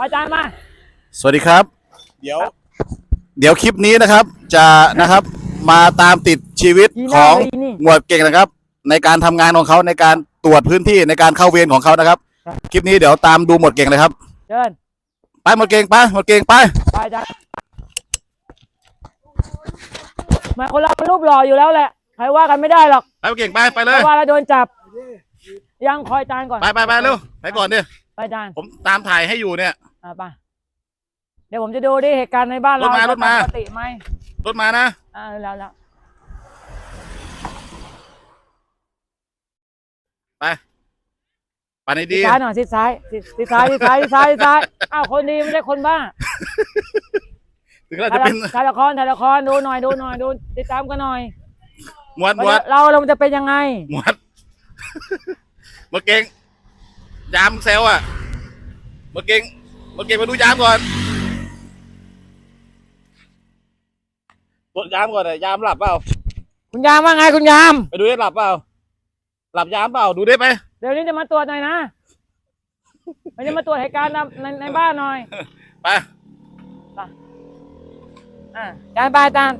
อาจารย์มา สวัสดีครับ เดี๋ยว เดี๋ยวคลิปนี้นะครับ จะนะครับมาตามติดชีวิตยีขน่าองเลยนี่หมวดเก่งนะครับ ในการทำงานของเขาในการตรวจพื้นที่ในการเข้าเวรของเขานะครับครับ คลิปนี้เดี๋ยวตามดูหมวดเก่งเลยครับเชิญไปหมวดเก่งไปหมวดเก่งไปไปอาจารย์แมาคนเรามันรูปหล่ออยู่แล้วแหละใครว่ากันไม่ได้หรอกไปหมวดเก่งไปไปเลเพยราะว่าเราโดนจับยังคอยอาจารย์ก่อนไปไปไปเร็วไปก่อนดิ ไปอาจารย์ผมตามถ่ายให้อยู่เนี่ย อ่าไปเดี๋ยวผมจะดูดิเหตุการณ์ในบ้านเรารถมารถมา ปกติไหมรถมานะ อ่าแล้วแล้วไปไปในชิดีดซ้ายหน่อยชิดซ้ายชิดชิดซ้ายชิดซ้ายชิดซ้ายชิดซ้ายอ้าวคนดีไม่ใช่คนบ้าถึงเราจะเป็นถ่ายละครถ่ายละครดูหน่อยดูหน่อยดูติดตามกันหน่อยหมวดหมวดเราเราจะเป็นยังไงหมวดหมวดเก่ง ยามเซลอะหมวดเก่งหมวดเก่งมาดูยามก่อนตรวจยามก่อนเลยยามหลับเปล่าคุณยามว่าไงคุณยาม ไปดูได้หลับเปล่าหลับยามเปล่าดูได้ไหมเดี๋ยวนี้จะมาตรวจหน่อยนะมันจะมาตรวจเหตุการณ์ในในในบ้านหน่อยไปอ่าอาจารย์ไปอาจารย์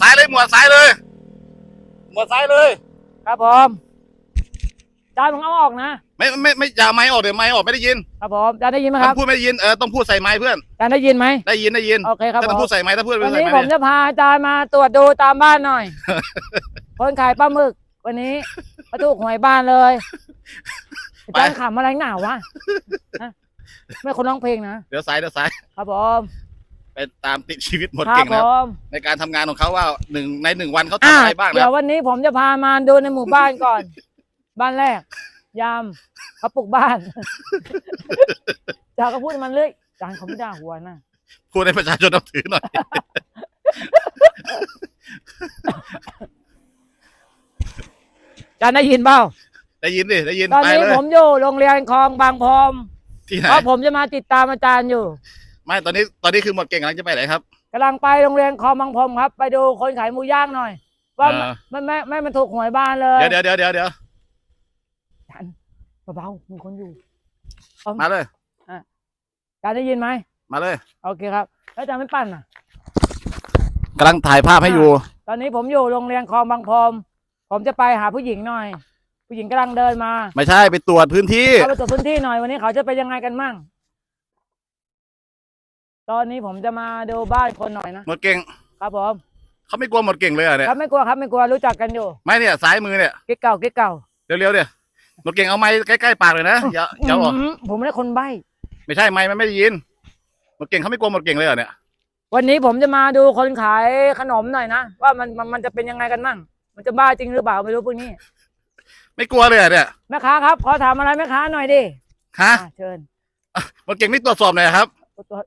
ซ้ายเลยหมวดซ้ายเลย หมวดซ้ายเลย ครับผมอา จารย์ผมเอาออกนะไม่ไม่ไม่อย่าไม้ออกเดี๋ยวไม้ออกไม่ได้ยินครับผมอาจารย์ได้ยินไหมครับถ้าพูดไม่ได้ยินเออต้องพูดใส่ไม้เพื่อนอาจารย์ได้ยินไหมได้ยินได้ยินโอเคครับถ้าผต้องมพูดใส่ไม้ถ้าพูดวันไม่ใส่นี้ไม้ผมเนี่ยจะพาอาจารย์มาตรวจดูตามบ้านหน่อย คนขายปลาหมึก วันนี้มาถูกหวยบ้านเลยอาจารย์ขำอะไรหนาวะฮะไม่คนร้องเพลงนะเดี๋ยวซ้ายเดี๋ยวซ้ายครับผมไปตามติดชีวิตหมดครัเก่บงผนะครับมในการทำงานของเขาว่าหนึ่งในหนึ่งวันเขาอ่าทำอะไรบ้างนะเดี๋ยววันนี้ผมจะพามาดูในหมู่บ้านก่อน บ้านแรก ยามเขาปลูกบ้านจาก็พูดมันเลยจานเขาไม่ด่าหัวนะพูดให้ประชาชนนับถือหน่อย จานได้ยินเปล่าได้ยินดิ ได้ยินตอนไปนี้เลย ผมอยู่โรงเรียนคลองบางพรมที่ไหน เพราะผมจะมาติดตามอาจารย์อยู่ไม่ ตอนนี้ ตอนนี้คือหมดเก่งกำลังจะไปไหนครับ กำลังไปโรงเรียนคลองบางพรมครับ ไปดูคนขายหมูย่างหน่อย ว่าอ่า แม่แม่แม่มันถูกหวยบ้านเลย เดี๋ยวเดี๋ยวเดี๋ยวเดี๋ยวเดี๋ยวจาน เบาๆมีคนอยู่มาเลยจานได้ยินไหมมาเลยโอเคครับแล้วจานไม่ปั่นอะ กำลังถ่ายภาพให้อยู่ ตอนนี้ผมอยู่โรงเรียนคลองบางพรมผมจะไปหาผู้หญิงหน่อย ผู้หญิงกำลังเดินมาไม่ใช่ไปตรวจพื้นที่ เข้าไปตรวจพื้นที่หน่อยวันนี้เขาจะไปยังไงกันมั่ง ตอนนี้ผมจะมาดูบ้านคนหน่อยนะหมดเก่งครับผมเขาไม่กลัวหมดเก่งเลยเหรอเนี่ยครับไม่กลัวครับไม่กลัวรู้จักกันอยู่ ไม่เนี่ยซ้ายมือเนี่ยกิ๊กเก่ากิ๊กเก่าเร็วๆเนี่ย หมดเก่งเอาไม้ใกล้ๆปากเลยนะอย่าอย่าออกมผมไม่ได้คนใบ้ ไม่ใช่ไม้มันไม่ได้ยินหมดเก่งเขาไม่กลัวหมดเก่งเลยเหรอเนี่ยวันนี้ผมจะมาดูคนขายขนมหน่อยนะ ว่ามันมันมันจะเป็นยังไงกันมั่ง มันจะบ้าจริงหรือเปล่าไม่รู้พวกนี้ ไม่กลัวเลยเหรอเนี่ยแม่ค้าครับ ขอถามอะไรแม่ค้าหน่อยดิฮะอะเชิญหมดเก่งไม่ตรวจสอบหน่อยครับ ตัวตัว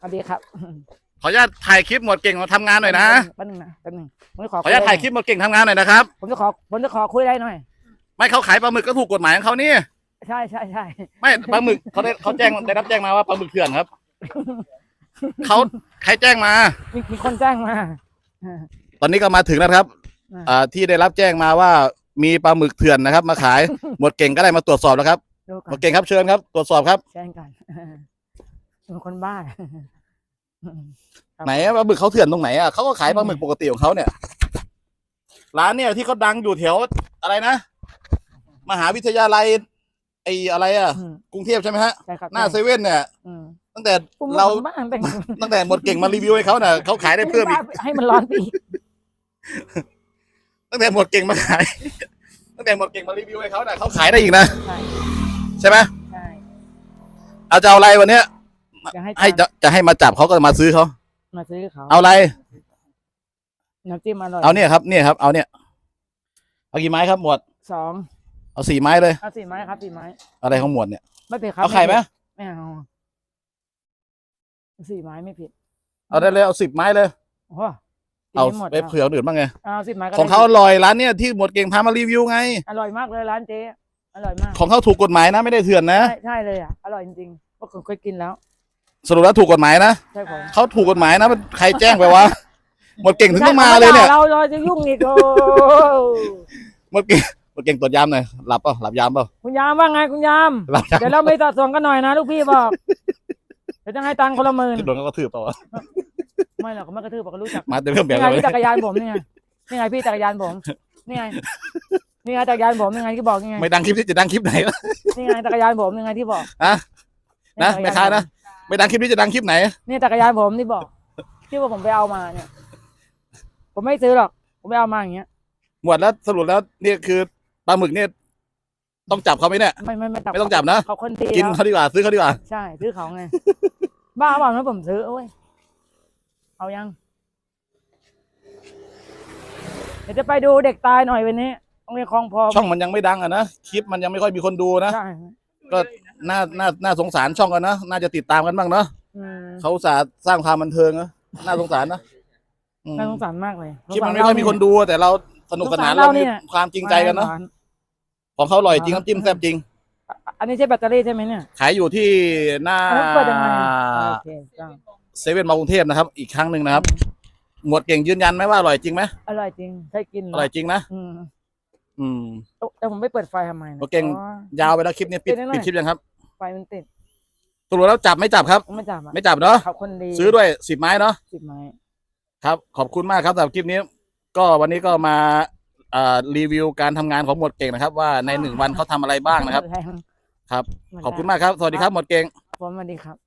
สวัสดีครับขออนุญาตถ่ายคลิปหมดเก่งมาทำงานหน่อยนะแป๊บนึงนะแป๊บนึงผมจะขอขออนุญาตถ่ายคลิปหมดเก่งทำงานหน่อยนะครับ ผมจะขอผมจะขอคุยอะไรหน่อย ไม่เขาขายปลาหมึกก็ถูกกฎหมายของเขานี่ ใช่ใช่ใช่ไม่ปลาหมึกเขาได้เขาแจ้งได้รับแจ้งมาว่าปลาหมึกเถื่อนครับเขาใครแจ้งมา มีมีคนแจ้งมาตอนนี้ก็มาถึงแล้วครับอ่าอ่าที่ได้รับแจ้งมาว่ามีปลาหมึกเถื่อนนะครับ มาขายหมวดเก่งก็ได้มาตรวจสอบแล้วครับดูหกัมวนดเก่งครับเชิญครับ ตรวจสอบครับ แจ้งกันเป็นคนบ้าครับไหนอะปลาหมึกเขาเถื่อนตรงไหนอะเขาก็ขายปลาหมึกปกติของเขาเนี่ย ร้านเนี่ยที่เขาดังอยู่แถวอะไรนะ มหาวิทยาลัยไออะไรอะ อืมกรุงเทพใช่ไหมฮะ ใช่ครับหน้าเซเว่นเนี่ย อืมตั้งแต่ผมเราบ้าเป็นตั้งแต่หมดเก่งมารีวิวให้เขาเนี่ยเขาขายได้เพิ่มอีก ให้มันร้อนปีกตั้งแต่หมดเก่งมาขาย ตั้งแต่หมดเก่งมารีวิวให้เขาเนี่ยเขาขายได้อีกนะใช่ใช่ไหมใช่เอาจะเอาอะไรวันเนี้ยจะให้ให้จานจะจะให้มาจับเขาก็มาซื้อเขามาซื้อเขาเอาอะไร น้ำจิ้มอร่อยเอาเนี่ยครับเนี่ยครับ เอาเนี่ยเอากี่ไม้ครับหมวดสอง เอาสี่ไม้เลย เอาสี่ไม้ครับสี่ไม้ อะไรของหมวดเนี่ย ไม่ผิดครับเอาไข่ไหมไม่เอาสี่ไม้ไม่ผิด เอาได้เลยเอาสิบไม้เลยโอ้โหกินเอาไม่หมดไปเผื่อคนอื่นบ้างไงเอาสิบไม้ก็ของเขาได้อร่อยร้านเนี่ยที่หมวดเก่งพามารีวิวไง อร่อยมากเลยร้านเจ๊อร่อยมาก ของเขาถูกกฎหมายนะไม่ได้เถื่อนนะ ใช่ใช่เลยอะอร่อยจริงๆเพราะผมเคยกินแล้ว สรุปแล้วถูกกฎหมายนะใช่ผมเขาถูกกฎหมายนะมันใครแจ้งไปวะหมวดเก่งถึงต้องมาใช่เลยเนี่ย เราเราจะยุ่งอีกโอ้หมวดเก่ง หมวดเก่งตรวจยามหน่อยหลับเปล่าหลับยามเปล่าคุณยามว่าไงคุณยาม หลับยามเดี๋ยวเราไม่ตัดส่วนกันหน่อยนะลูกพี่บอก เดี๋ยวจะให้ตังค์คนละหมื่นโดนเขากระทืบเปล่าวะไม่หรอกเขาไม่กระทืบบอกก็รู้จักมาเต็มเครื่องแบบนี่ไงเลยที่จักรยานผมนี่ไงนี่ไงพี่จักรยานผมนี่ไงนี่ไงจักรยานผมนี่ไงที่บอกนี่ไงไม่ดังคลิปที่จะดังคลิปไหนวะ นี่ไงจักรยานผมนี่ไงที่บอกอะนะจักรยแม่ค้านะ ไม่ดังคลิปที่จะดังคลิปไหน นี่จักรยานผมที่บอกที่ว่าผมไปเอามาเนี่ย ผมไม่ซื้อหรอก ผมไปเอามาอย่างเงี้ย หมวดแล้วสรุปแล้วนี่คือ ปลาหมึกเนี่ยต้องจับเขาไหมเนี่ย ไม่ไม่ไม่จับไม่ต้องจับนะ เขาคนตีกินแล้วเขาดีกว่าซื้อเขาดีกว่า ใช่ซื้อเขาไง บ้าเปล่านะผมซื้อเอ้ยเอายัง เดี๋ยวจะไปดูเด็กตายหน่อยวันนี้โรงเรียนคลองพอช่องมันยังไม่ดังอะนะคลิปมันยังไม่ค่อยมีคนดูนะใช่ก็น่าน่าน่าสงสารช่องกันนะน่าจะติดตามกันบ้างเนาะอืมเขาอุตสาห์สร้างความบันเทิงนะน่าสงสารนะอืมน่าสงสารมากเลยคลิปมันไม่ค่อยมีคนดูแต่เราสนุกสนานสงสารเราเราเนี่มียความจริงใจกันเนาะ สงสร ของเขาอร่อยจริงน้ำจิ้มแซ่บจริง อันนี้ใช่แบตเตอรี่ใช่ไหมเนี่ยขายอยู่ที่หน้าอันนั้นเปิดยังไงอะโอเคจ้ะเซเว่นมากรุงเทพนะครับ อีกครั้งหนึ่งนะครับ หมวดเก่งยืนยันไหมว่าอร่อยจริงไหมอร่อยจริงใช่กินอร่อยจริงนะอืมอืม แต่ผมไม่เปิดไฟทำไมนะโอเคยาวไปแล้วคลิปนี้ปิดปิดได้หน่อยปิดคลิปยังครับไฟมันติดสรุปแล้วจับไม่จับครับ ไม่จับอะไม่จับเนาะเขาคนดีซื้อด้วยสิบไม้เนาะสิบไม้ครับ ขอบคุณมากครับสำหรับคลิปนี้ ก็วันนี้ก็มา อ่ารีวิวการทำงานของหมวดเก่งนะครับ ว่าในหนึ่งวันเขาทำอะไรบ้างนะครับแรงครับ ขอบคุณมากครับ สวัสดีครับหมวดเก่ง ผมสวัสดีครับ